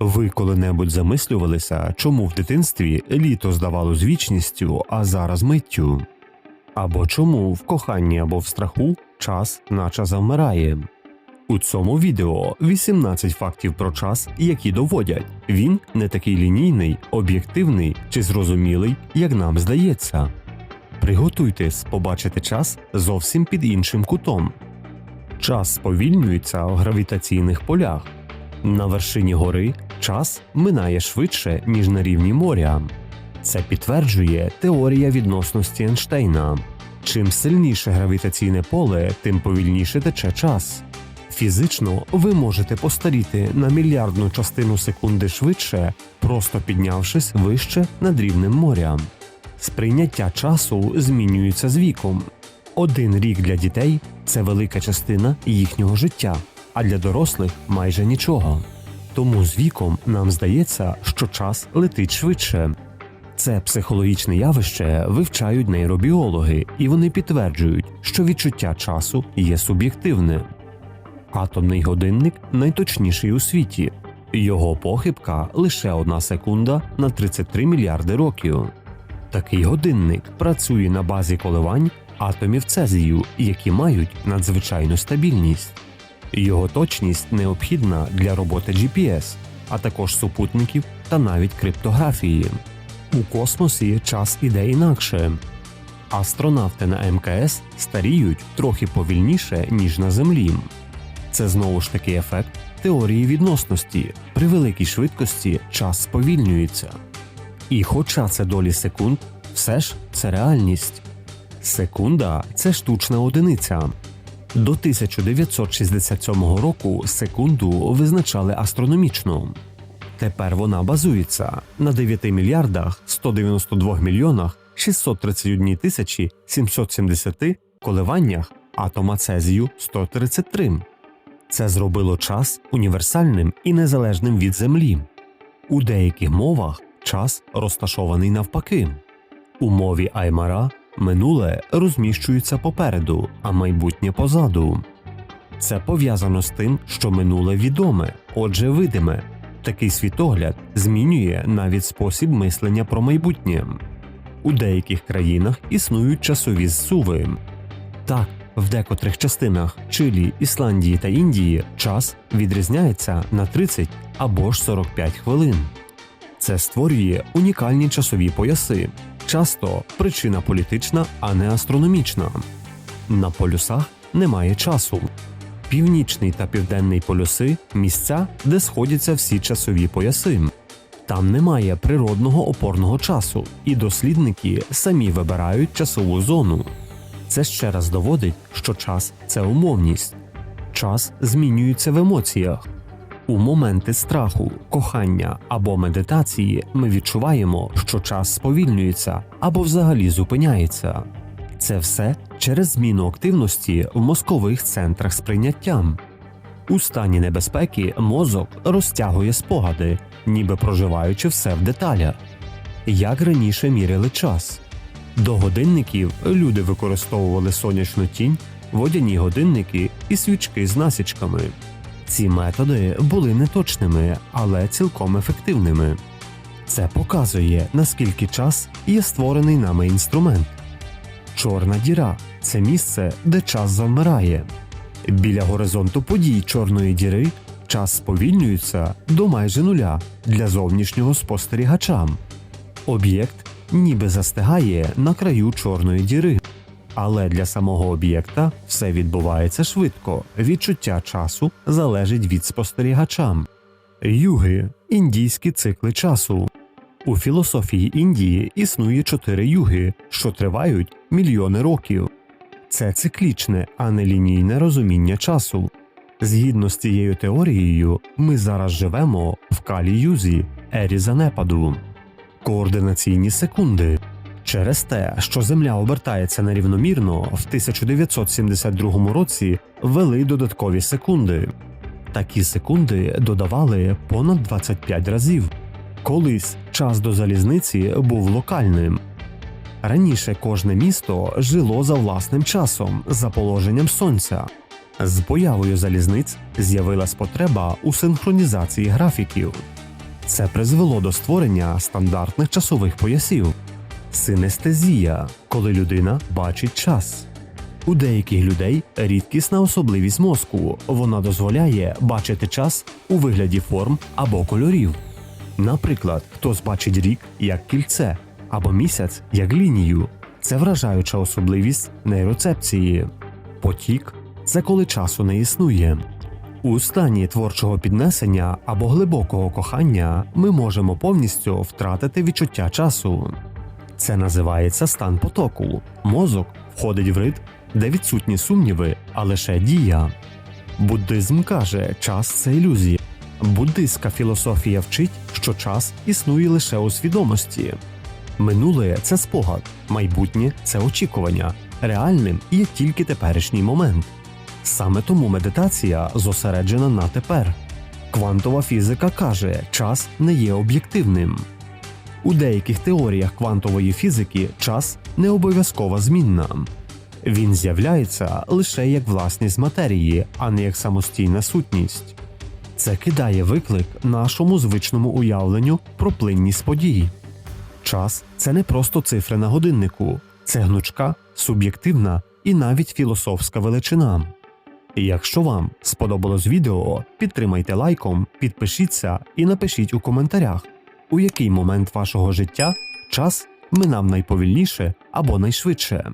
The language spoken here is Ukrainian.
Ви коли-небудь замислювалися, чому в дитинстві літо здавалось вічністю, а зараз миттю? Або чому в коханні або в страху час наче завмирає? У цьому відео 18 фактів про час, які доводять, він не такий лінійний, об'єктивний чи зрозумілий, як нам здається. Приготуйтесь побачити час зовсім під іншим кутом. Час сповільнюється в гравітаційних полях. На вершині гори час минає швидше, ніж на рівні моря. Це підтверджує теорія відносності Ейнштейна. Чим сильніше гравітаційне поле, тим повільніше тече час. Фізично ви можете постаріти на мільярдну частину секунди швидше, просто піднявшись вище над рівнем моря. Сприйняття часу змінюється з віком. Один рік для дітей це велика частина їхнього життя, а для дорослих майже нічого. Тому з віком нам здається, що час летить швидше. Це психологічне явище вивчають нейробіологи, і вони підтверджують, що відчуття часу є суб'єктивне. Атомний годинник найточніший у світі. Його похибка лише одна секунда на 33 мільярди років. Такий годинник працює на базі коливань атомів цезію, які мають надзвичайну стабільність. Його точність необхідна для роботи GPS, а також супутників та навіть криптографії. У космосі час іде інакше. Астронавти на МКС старіють трохи повільніше, ніж на Землі. Це знову ж таки ефект теорії відносності. При великій швидкості час сповільнюється. І хоча це долі секунд, все ж це реальність. Секунда це штучна одиниця. До 1967 року секунду визначали астрономічно. Тепер вона базується на 9 мільярдах 192 мільйонах 631 тисячі 770 коливаннях атома цезію 133. Це зробило час універсальним і незалежним від Землі. У деяких мовах час розташований навпаки. У мові Аймара минуле розміщується попереду, а майбутнє позаду. Це пов'язано з тим, що минуле відоме, отже, видиме. Такий світогляд змінює навіть спосіб мислення про майбутнє. У деяких країнах існують часові зсуви. Так, в декотрих частинах Чилі, Ісландії та Індії час відрізняється на 30 або ж 45 хвилин. Це створює унікальні часові пояси. Часто причина політична, а не астрономічна. На полюсах немає часу. Північний та південний полюси місця, де сходяться всі часові пояси. Там немає природного опорного часу, і дослідники самі вибирають часову зону. Це ще раз доводить, що час це умовність. Час змінюється в емоціях. У моменти страху, кохання або медитації ми відчуваємо, що час сповільнюється або взагалі зупиняється. Це все через зміну активності в мозкових центрах сприйняття. У стані небезпеки мозок розтягує спогади, ніби проживаючи все в деталях. Як раніше міряли час. До годинників люди використовували сонячну тінь, водяні годинники і свічки з насічками. Ці методи були неточними, але цілком ефективними. Це показує, наскільки час є створений нами інструмент. Чорна діра це місце, де час завмирає. Біля горизонту подій чорної діри час сповільнюється до майже нуля для зовнішнього спостерігача. Об'єкт ніби застигає на краю чорної діри. Але для самого об'єкта все відбувається швидко. Відчуття часу залежить від спостерігача. Юги індійські цикли часу. У філософії Індії існує чотири юги, що тривають мільйони років. Це циклічне, а не лінійне розуміння часу. Згідно з цією теорією, ми зараз живемо в калі-юзі, ері занепаду. Координаційні секунди. Через те, що Земля обертається нерівномірно, в 1972 році ввели додаткові секунди. Такі секунди додавали понад 25 разів. Колись час до залізниці був локальним. Раніше кожне місто жило за власним часом, за положенням сонця. З появою залізниць з'явилась потреба у синхронізації графіків. Це призвело до створення стандартних часових поясів. Синестезія, коли людина бачить час. У деяких людей рідкісна особливість мозку. Вона дозволяє бачити час у вигляді форм або кольорів. Наприклад, хтось бачить рік як кільце або місяць як лінію. Це вражаюча особливість нейроцепції. Потік це коли часу не існує. У стані творчого піднесення або глибокого кохання ми можемо повністю втратити відчуття часу. Це називається стан потоку. Мозок входить в ритм, де відсутні сумніви, а лише дія. Буддизм каже, час це ілюзія. Буддистська філософія вчить, що час існує лише у свідомості. Минуле це спогад, майбутнє це очікування. Реальним є тільки теперішній момент. Саме тому медитація зосереджена на тепер. Квантова фізика каже, час не є об'єктивним. У деяких теоріях квантової фізики час не обов'язково змінна. Він з'являється лише як власність матерії, а не як самостійна сутність. Це кидає виклик нашому звичному уявленню про плинність подій. Час це не просто цифри на годиннику, це гнучка, суб'єктивна і навіть філософська величина. Якщо вам сподобалось відео, підтримайте лайком, підпишіться і напишіть у коментарях, у який момент вашого життя час минав найповільніше або найшвидше.